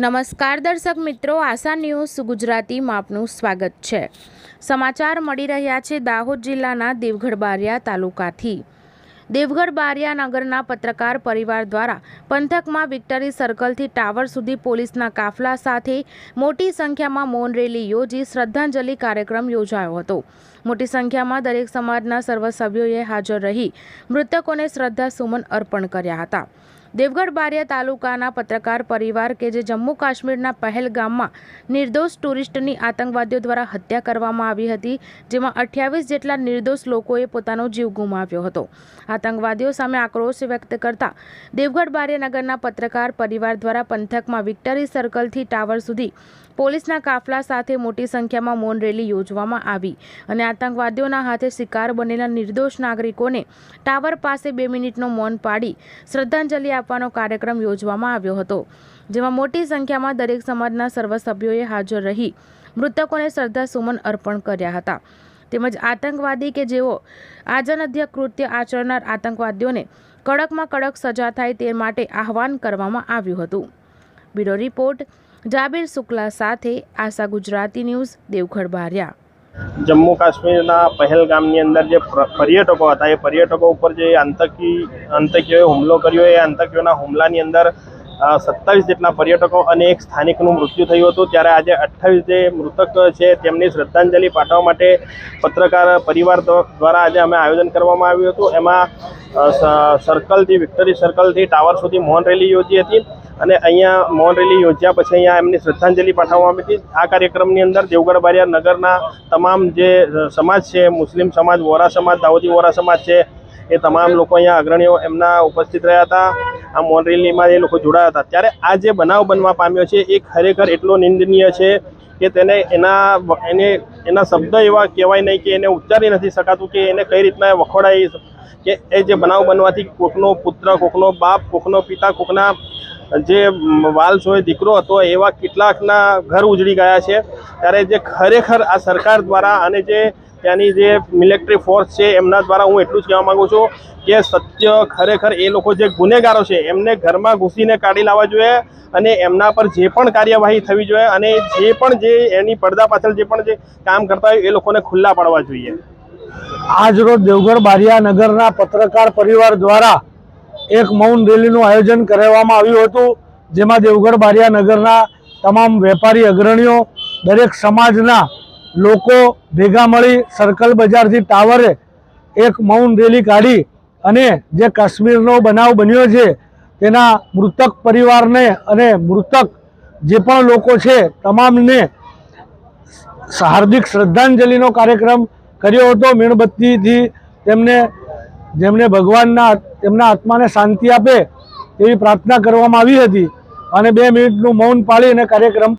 નમસ્કાર દર્શક મિત્રો, આશા ન્યૂઝ ગુજરાતીમાં આપનું સ્વાગત છે. સમાચાર મળી રહ્યા છે દાહોદ જિલ્લાના દેવગઢ બારિયા તાલુકાથી. દેવગઢ બારિયા નગરના પત્રકાર પરિવાર દ્વારા પંથકમાં વિક્ટરી સર્કલથી ટાવર સુધી પોલીસના કાફલા સાથે મોટી સંખ્યામાં મૌન રેલી યોજી શ્રદ્ધાંજલિ કાર્યક્રમ યોજાયો હતો. મોટી સંખ્યામાં દરેક સમાજના સર્વ સભ્યોએ હાજર રહી મૃતકોને શ્રદ્ધા સુમન અર્પણ કર્યા હતા. દેવગઢ બારિયા તાલુકાના પત્રકાર પરિવાર કે જે જમ્મુ કાશ્મીરના પહેલગામમાં નિર્દોષ ટુરિસ્ટની આતંકવાદીઓ દ્વારા હત્યા કરવામાં આવી હતી, જેમાં અઠ્યાવીસ જેટલા નિર્દોષ લોકોએ પોતાનો જીવ ગુમાવ્યો હતો. આતંકવાદીઓ સામે આક્રોશ વ્યક્ત કરતા દેવગઢ બારિયાનગરના પત્રકાર પરિવાર દ્વારા પંથકમાં વિક્ટરી સર્કલથી ટાવર સુધી પોલીસના કાફલા સાથે મોટી સંખ્યામાં મૌન રેલી યોજવામાં આવી અને આતંકવાદીઓના હાથે શિકાર બનેલા નિર્દોષ નાગરિકોને ટાવર પાસે બે મિનિટનો મૌન પાડી શ્રદ્ધાંજલિ આપવાનો કાર્યક્રમ યોજવામાં આવ્યો હતો, જેમાં મોટી સંખ્યામાં દરેક સમાજના સર્વ સભ્યોએ હાજર રહી મૃતકોને શ્રદ્ધા સુમન અર્પણ કર્યા હતા. તેમજ આતંકવાદી કે જેઓ આજનધ્ય કૃત્ય આચરનાર આતંકવાદીઓને કડકમાં કડક સજા થાય તે માટે આહવાન કરવામાં આવ્યું હતું. બ્યુરો રિપોર્ટ, જાબીર શુક્લા સાથે આશા ગુજરાતી ન્યૂઝ દેવગઢ બારિયા. જમ્મુ કાશ્મીરના પહેલગામની અંદર જે પર્યટકો હતા, એ પર્યટકો ઉપર જે આતંકી, આતંકીઓએ હુમલો કર્યો, એ આતંકીઓના હુમલાની અંદર સત્તાવીસ જેટલા પર્યટકો અને એક સ્થાનિકનું મૃત્યુ થયું હતું. ત્યારે આજે અઠ્ઠાવીસ જે મૃતક છે, તેમની શ્રદ્ધાંજલિ પાઠવવા માટે પત્રકાર પરિવાર દ્વારા આજે અમે આયોજન કરવામાં આવ્યું હતું. એમાં સર્કલથી, વિક્ટરી સર્કલથી ટાવર સુધી મૌન રેલી યોજી હતી. અને અહીંયા મૌન રેલી યોજ્યા પછી અહીંયા એમની શ્રદ્ધાંજલિ પાઠવવામાં આવી હતી. આ કાર્યક્રમની અંદર દેવગઢ બારિયા નગરના તમામ જે સમાજ છે, મુસ્લિમ સમાજ, વોરા સમાજ દાઉદી વોરા સમાજ છે, એ તમામ લોકો અહીંયા અગ્રણીઓ એમના ઉપસ્થિત રહ્યા હતા. આ મૌન રેલીમાં એ લોકો જોડાયા હતા. ત્યારે આ જે બનાવ બનવા પામ્યો છે, એ ખરેખર એટલો નિંદનીય છે કે તેને એના એને, એના શબ્દ એવા કહેવાય નહીં કે એને ઉચ્ચારી નથી શકાતું કે એને કઈ રીતના વખોડાઈ કે એ જે બનાવ બનવાથી કોકનો પુત્ર, કોકનો બાપ, કોકનો પિતા, કોકના જે વાલ્સ હોય દીકરો હતો, એવા કેટલાકના ઘર ઉજળી ગયા છે. ત્યારે જે ખરેખર આ સરકાર દ્વારા અને જે ત્યાંની જે મિલિટરી ફોર્સ છે, એમના દ્વારા હું એટલું જ કહેવા માગું છું કે સત્ય ખરેખર એ લોકો જે ગુનેગારો છે, એમને ઘરમાં ઘૂસીને કાઢી લાવવા જોઈએ અને એમના પર જે પણ કાર્યવાહી થવી જોઈએ અને જે પણ જે એની પડદા પાછળ જે પણ જે કામ કરતા હોય, એ લોકોને ખુલ્લા પાડવા જોઈએ. આજરોજ દેવગઢ બારિયા નગરના પત્રકાર પરિવાર દ્વારા એક મૌન રેલીનું આયોજન કરવામાં આવ્યું હતું, જેમાં દેવગઢ બારિયા નગરના તમામ વેપારી અગ્રણીઓ, દરેક સમાજના લોકો ભેગા મળી સર્કલ બજારથી ટાવરે એક મૌન રેલી કાઢી અને જે કાશ્મીરનો બનાવ બન્યો છે, તેના મૃતક પરિવારને અને મૃતક જે પણ લોકો છે, તમામને હાર્દિક શ્રદ્ધાંજલિનો કાર્યક્રમ કર્યો હતો. મીણબત્તીથી તેમને જેમને ભગવાનના તેમના આત્માને શાંતિ આપે તેવી પ્રાર્થના કરવામાં આવી હતી. અને બે મિનિટનું મૌન પાળી અને કાર્યક્રમ